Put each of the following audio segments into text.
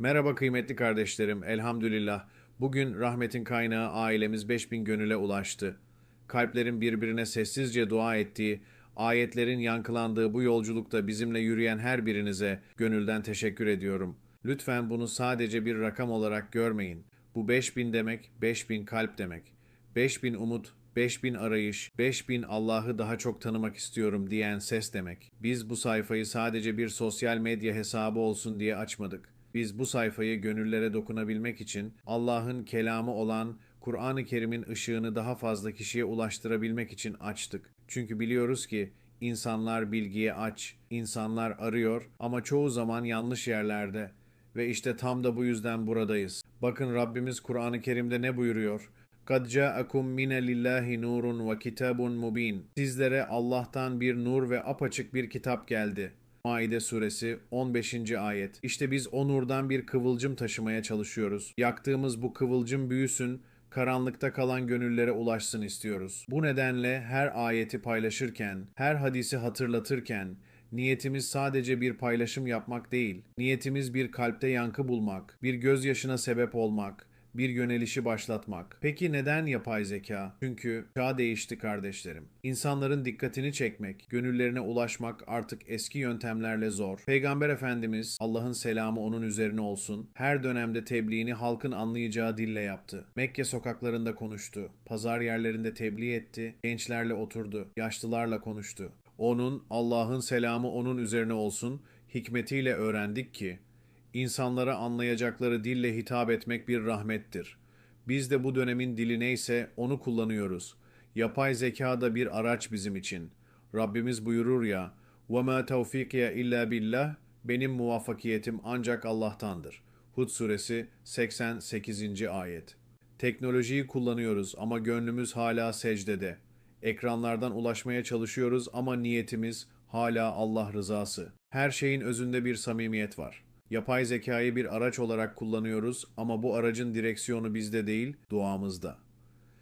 Merhaba kıymetli kardeşlerim, elhamdülillah. Bugün rahmetin kaynağı ailemiz 5000 gönüle ulaştı. Kalplerin birbirine sessizce dua ettiği, ayetlerin yankılandığı bu yolculukta bizimle yürüyen her birinize gönülden teşekkür ediyorum. Lütfen bunu sadece bir rakam olarak görmeyin. Bu 5000 demek, 5000 kalp demek. 5000 umut, 5000 arayış, 5000 Allah'ı daha çok tanımak istiyorum diyen ses demek. Biz bu sayfayı sadece bir sosyal medya hesabı olsun diye açmadık. Biz bu sayfayı gönüllere dokunabilmek için Allah'ın kelamı olan Kur'an-ı Kerim'in ışığını daha fazla kişiye ulaştırabilmek için açtık. Çünkü biliyoruz ki insanlar bilgiye aç, insanlar arıyor ama çoğu zaman yanlış yerlerde. Ve işte tam da bu yüzden buradayız. Bakın Rabbimiz Kur'an-ı Kerim'de ne buyuruyor? قَدْ جَاءَكُمْ مِنَ لِلّٰهِ نُورٌ وَكِتَابٌ مُب۪ينٌ Sizlere Allah'tan bir nur ve apaçık bir kitap geldi. Maide suresi 15. ayet. İşte biz o nurdan bir kıvılcım taşımaya çalışıyoruz. Yaktığımız bu kıvılcım büyüsün, karanlıkta kalan gönüllere ulaşsın istiyoruz. Bu nedenle her ayeti paylaşırken, her hadisi hatırlatırken, niyetimiz sadece bir paylaşım yapmak değil. Niyetimiz bir kalpte yankı bulmak, bir gözyaşına sebep olmak, bir yönelişi başlatmak. Peki neden yapay zeka? Çünkü çağ değişti kardeşlerim. İnsanların dikkatini çekmek, gönüllerine ulaşmak artık eski yöntemlerle zor. Peygamber Efendimiz, Allah'ın selamı onun üzerine olsun, her dönemde tebliğini halkın anlayacağı dille yaptı. Mekke sokaklarında konuştu, pazar yerlerinde tebliğ etti, gençlerle oturdu, yaşlılarla konuştu. Onun, Allah'ın selamı onun üzerine olsun, hikmetiyle öğrendik ki, İnsanlara anlayacakları dille hitap etmek bir rahmettir. Biz de bu dönemin dili neyse onu kullanıyoruz. Yapay zeka da bir araç bizim için. Rabbimiz buyurur ya, وَمَا تَوْفِيقِيَ illa billah, benim muvaffakiyetim ancak Allah'tandır. Hud suresi 88. ayet. Teknolojiyi kullanıyoruz ama gönlümüz hala secdede. Ekranlardan ulaşmaya çalışıyoruz ama niyetimiz hala Allah rızası. Her şeyin özünde bir samimiyet var. Yapay zekayı bir araç olarak kullanıyoruz ama bu aracın direksiyonu bizde değil, duamızda.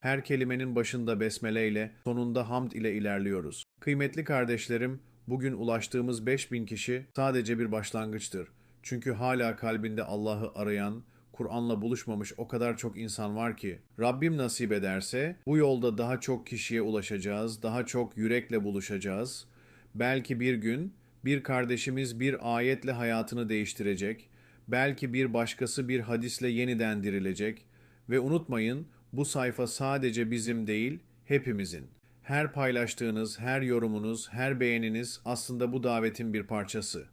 Her kelimenin başında besmele ile, sonunda hamd ile ilerliyoruz. Kıymetli kardeşlerim, bugün ulaştığımız 5000 kişi sadece bir başlangıçtır. Çünkü hala kalbinde Allah'ı arayan, Kur'an'la buluşmamış o kadar çok insan var ki Rabbim nasip ederse bu yolda daha çok kişiye ulaşacağız, daha çok yürekle buluşacağız. Belki bir gün bir kardeşimiz bir ayetle hayatını değiştirecek, belki bir başkası bir hadisle yeniden dirilecek ve unutmayın bu sayfa sadece bizim değil, hepimizin. Her paylaştığınız, her yorumunuz, her beğeniniz aslında bu davetin bir parçası.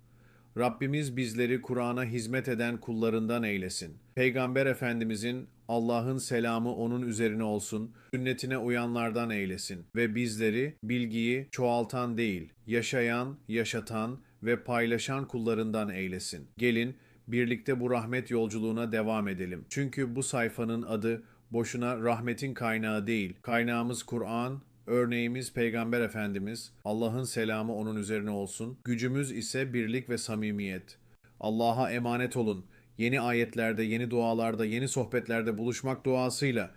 Rabbimiz bizleri Kur'an'a hizmet eden kullarından eylesin. Peygamber Efendimizin Allah'ın selamı onun üzerine olsun, sünnetine uyanlardan eylesin ve bizleri bilgiyi çoğaltan değil, yaşayan, yaşatan ve paylaşan kullarından eylesin. Gelin birlikte bu rahmet yolculuğuna devam edelim. Çünkü bu sayfanın adı boşuna rahmetin kaynağı değil. Kaynağımız Kur'an, Örneğimiz Peygamber Efendimiz, Allah'ın selamı onun üzerine olsun. Gücümüz ise birlik ve samimiyet. Allah'a emanet olun. Yeni ayetlerde, yeni dualarda, yeni sohbetlerde buluşmak duasıyla